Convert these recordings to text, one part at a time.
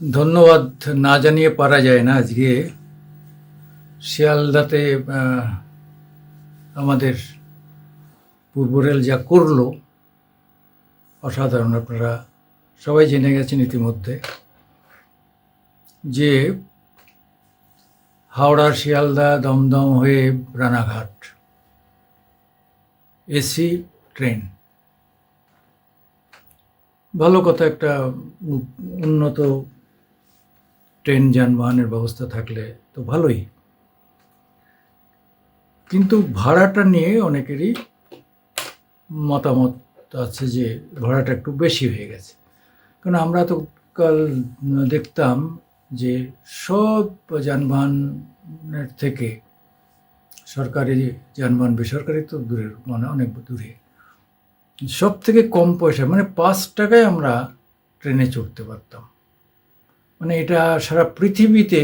ধন্যবাদ না জানিয়ে পারা যায় না আজকে। শিয়ালদাতে আমাদের পূর্ব রেল যা করল, অসাধারণ আপনারা সবাই জেনে গেছেন ইতিমধ্যে, যে হাওড়া, শিয়ালদা দমদম হয়ে রানাঘাট, এসি, ট্রেন। ভালো কথা একটা উন্নত ট্রেন যানবাহনের ব্যবস্থা থাকলে তো ভালোই। কিন্তু ভাড়াটা নিয়ে অনেকেরই মতামত আছে যে ভাড়াটা একটু বেশি হয়ে গেছে। কারণ আমরা তো কাল দেখতাম যে সব যানবাহনের থেকে সরকারি যানবাহন বেসরকারি তো দূরের মানে অনেক দূরে। সব থেকে কম পয়সা মানে পাঁচ টাকায় আমরা ট্রেনে চড়তে পারতাম। মানে এটা সারা পৃথিবীতে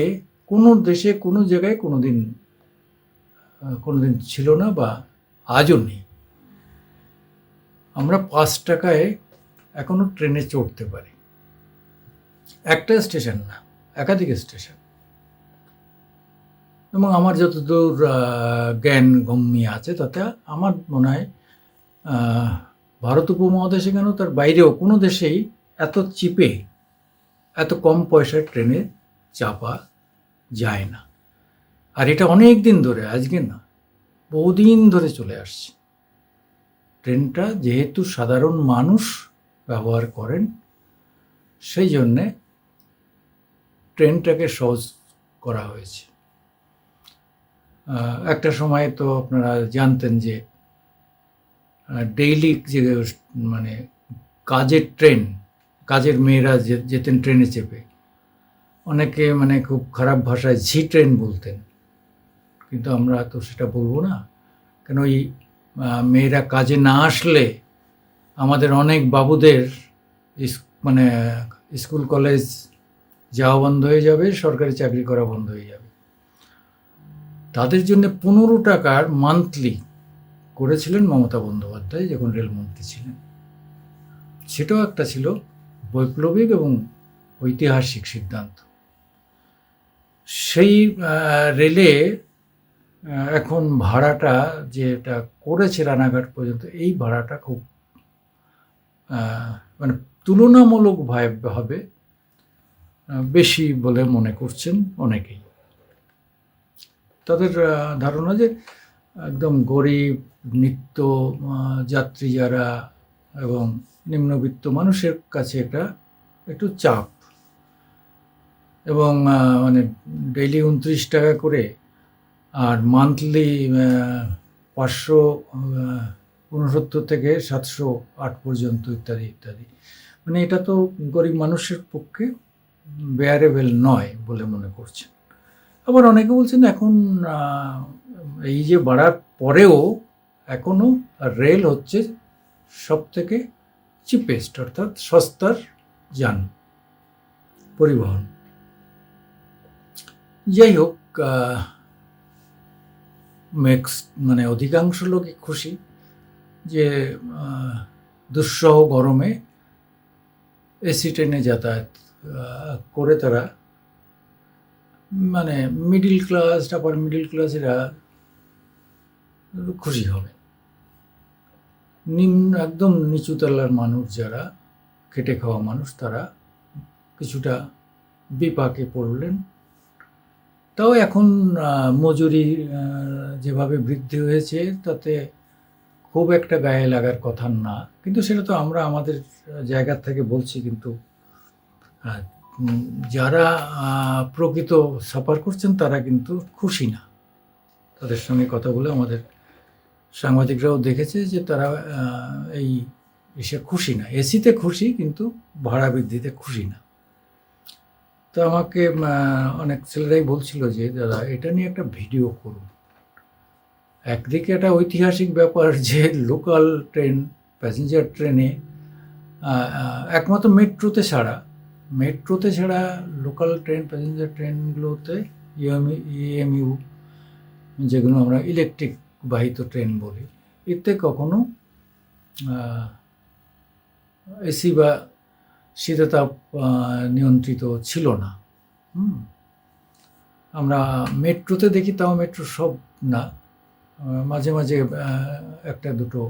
কোনো দেশে, কোনো জায়গায় কোনো দিন কোনো দিন ছিল না বা আজও নেই। আমরা পাঁচ টাকায় এখনও ট্রেনে চড়তে পারি। একটা স্টেশন না, একাধিক স্টেশন। এবং আমার যতদূর জ্ঞান গম্যে আছে, তাতে আমার মনে হয় ভারত উপমহাদেশে কেন তার বাইরেও কোনো দেশেই এত চিপে এত কম পয়সায় ট্রেনে চাপা যায় না। আর এটা অনেক দিন ধরে, আজকে না, বহুদিন ধরে চলে আসছে। ট্রেনটা যেহেতু সাধারণ মানুষ ব্যবহার করেন, সেই জন্যে ট্রেনটাকে সহজ করা হয়েছে। একটা সময় তো আপনারা জানতেন যে ডেইলি যে মানে কাজের ট্রেন কাজের মেয়েরা যেতেন ট্রেনে চেপে। অনেকে মানে খুব খারাপ ভাষায় ঝি ট্রেন বলতেন। কিন্তু আমরা তো সেটা বলব না। কেন ওই মেয়েরা কাজে না আসলে আমাদের অনেক বাবুদের মানে স্কুল, কলেজ যাওয়া বন্ধ হয়ে যাবে, সরকারি চাকরি করা বন্ধ হয়ে যাবে। তাদের জন্য পনেরো টাকার মান্থলি করেছিলেন মমতা বন্দ্যোপাধ্যায় যখন রেলমন্ত্রী ছিলেন। সেটাও একটা ছিল বৈপ্লবিক এবং ঐতিহাসিক সিদ্ধান্ত। সেই রেলে এখন ভাড়াটা যেটা করেছে রানাঘাট পর্যন্ত, এই ভাড়াটা খুব মানে তুলনামূলক ভাবে বেশি বলে মনে করছেন অনেকেই। তাদের ধারণা যে একদম গরিব, নিত্য যাত্রী যারা এবং নিম্নবিত্ত মানুষের কাছে এটা একটু চাপ। এবং মানে ডেইলি উনত্রিশ টাকা করে আর মান্থলি পাঁচশো উনসত্তর থেকে সাতশো আট পর্যন্ত ইত্যাদি ইত্যাদি। মানে এটা তো গরিব মানুষের পক্ষে বেয়ারেবেল নয় বলে মনে করছেন। আবার অনেকে বলছেন এখন এই যে বাড়ার পরেও এখনও রেল হচ্ছে সব থেকে চিপেস্ট অর্থাৎ সস্তার যান, পরিবহন। যাই হোক মেক্স মানে অধিকাংশ লোকই খুশি যে দুঃসহ গরমে এসি ট্রেনে যাতায়াত করে তারা মানে মিডিল ক্লাস আপার মিডিল ক্লাসেরা খুশি হবে। নিম্ন, একদম নিচুতলার মানুষ যারা, খেটে খাওয়া মানুষ, তারা কিছুটা বিপাকে পড়লেন। তাও এখন মজুরি যেভাবে বৃদ্ধি হয়েছে, তাতে খুব একটা গায়ে লাগার কথা না। কিন্তু সেটা তো আমরা আমাদের জায়গার থেকে বলছি, কিন্তু যারা প্রকৃত সাফার করছেন, তারা কিন্তু খুশি না। তাদের সঙ্গে কথা বলে আমাদের সাংবাদিকরাও দেখেছে যে তারা এই এসে খুশি না। এসিতে খুশি কিন্তু ভাড়া বৃদ্ধিতে খুশি না। তো আমাকে অনেক ছেলেরাই বলছিল যে, দাদা, এটা নিয়ে একটা ভিডিও করুন। একদিকে একটা ঐতিহাসিক ব্যাপার যে, লোকাল ট্রেন, প্যাসেঞ্জার ট্রেনে একমাত্র মেট্রোতে ছাড়া মেট্রোতে ছাড়া লোকাল ট্রেন, প্যাসেঞ্জার ট্রেনগুলোতে ইএমই, ইএমইউ, যেগুলো আমরা ইলেকট্রিক বাহিত ট্রেন বলি। এতে কখনো এসি বা শীতাতাপ নিয়ন্ত্রিত ছিল না। আমরা মেট্রোতে দেখি, তাও মেট্রো সব না। মাঝে মাঝে একটা দুটো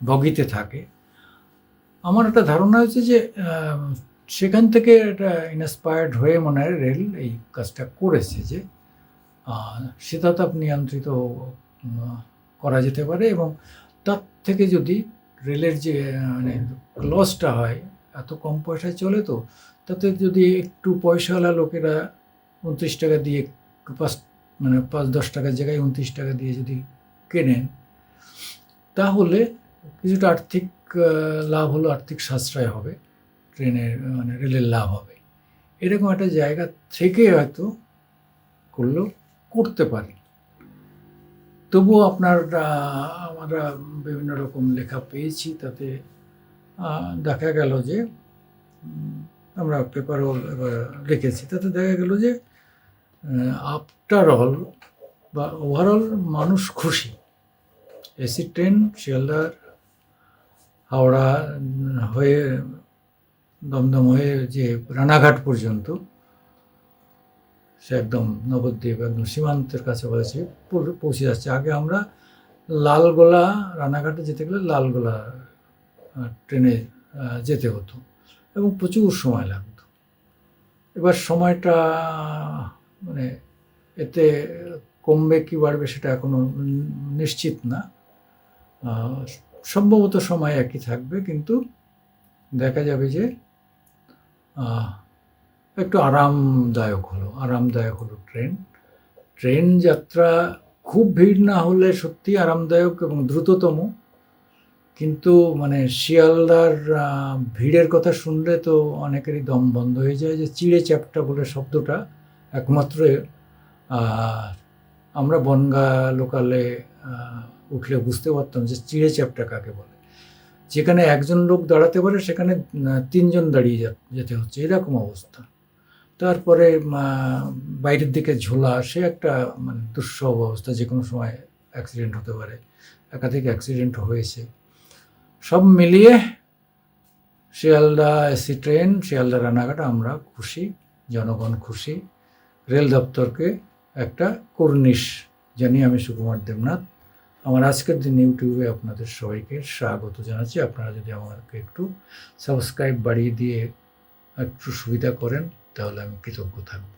বগিতে থাকে। আমার একটা ধারণা হয়েছে যে সেখান থেকে এটা ইন্সপায়ার্ড হয়ে মনে হয় রেল এই কাজটা করেছে যে শীতাতাপ নিয়ন্ত্রিত করা যেতে পারে এবং তার থেকে যদি রেলের যে মানে লসটা হয় এত কম পয়সায় চলে তো তাতে যদি একটু পয়সাওয়ালা লোকেরা উনত্রিশ টাকা দিয়ে একটু পাঁচ মানে পাঁচ দশ টাকার জায়গায় উনত্রিশ টাকা দিয়ে যদি কেনেন তাহলে কিছুটা আর্থিক লাভ হলো আর্থিক সাশ্রয় হবে ট্রেনের মানে রেলের লাভ হবে। এরকম একটা জায়গা থেকে হয়তো করলেও করতে পারি। তবুও আপনার আমরা বিভিন্ন রকম লেখা পেয়েছি তাতে দেখা গেল যে আমরা পেপারও লিখেছি। তাতে দেখা গেল যে আফটার অল বা ওভারঅল মানুষ খুশি। এসি ট্রেন শিয়ালদার, হাওড়া হয়ে, দমদম হয়ে যে রানাঘাট পর্যন্ত সে একদম নবদ্বীপ, একদম সীমান্তের কাছাকাছি পৌ- পৌঁছে যাচ্ছে। আগে আমরা লালগোলা রানাঘাটে যেতে গেলে লালগোলা ট্রেনে যেতে হতো এবং প্রচুর সময় লাগতো। এবার সময়টা মানে এতে কমবে কি বাড়বে সেটা এখনও নিশ্চিত না। সম্ভবত সময় একই থাকবে, কিন্তু দেখা যাবে যে একটু আরামদায়ক হলো আরামদায়ক হলো ট্রেন। ট্রেন যাত্রা খুব ভিড় না হলে সত্যি আরামদায়ক এবং দ্রুততম। কিন্তু মানে শিয়ালদার ভিড়ের কথা শুনলে তো অনেকেরই দম বন্ধ হয়ে যায় যে চিড়ে চ্যাপটা বলে শব্দটা একমাত্র আমরা বনগা লোকালে উঠলে বুঝতে পারতাম যে চিড়ে চ্যাপটা কাকে বলে। যেখানে একজন লোক দাঁড়াতে পারে সেখানে তিনজন দাঁড়িয়ে যেতে হচ্ছে, এরকম অবস্থা। তারপরে বাইরের দিকে ঝোলা সে একটা মানে দুঃসহ অবস্থা যে কোনো সময় অ্যাক্সিডেন্ট হতে পারে, একাধিক অ্যাক্সিডেন্ট হয়েছে। সব মিলিয়ে শিয়ালদা এসি ট্রেন শিয়ালদা রানাঘাট আমরা খুশি, জনগণ খুশি। রেল দপ্তরকে একটা কর্নিশ জানি আমি সুকুমার দেবনাথ। আমার আজকের দিন ইউটিউবে আপনাদের সবাইকে স্বাগত জানাচ্ছি। আপনারা যদি আমাকে একটু সাবস্ক্রাইব বাড়িয়ে দিয়ে একটু সুবিধা করেন তাহলে আমি কৃতজ্ঞ থাকব।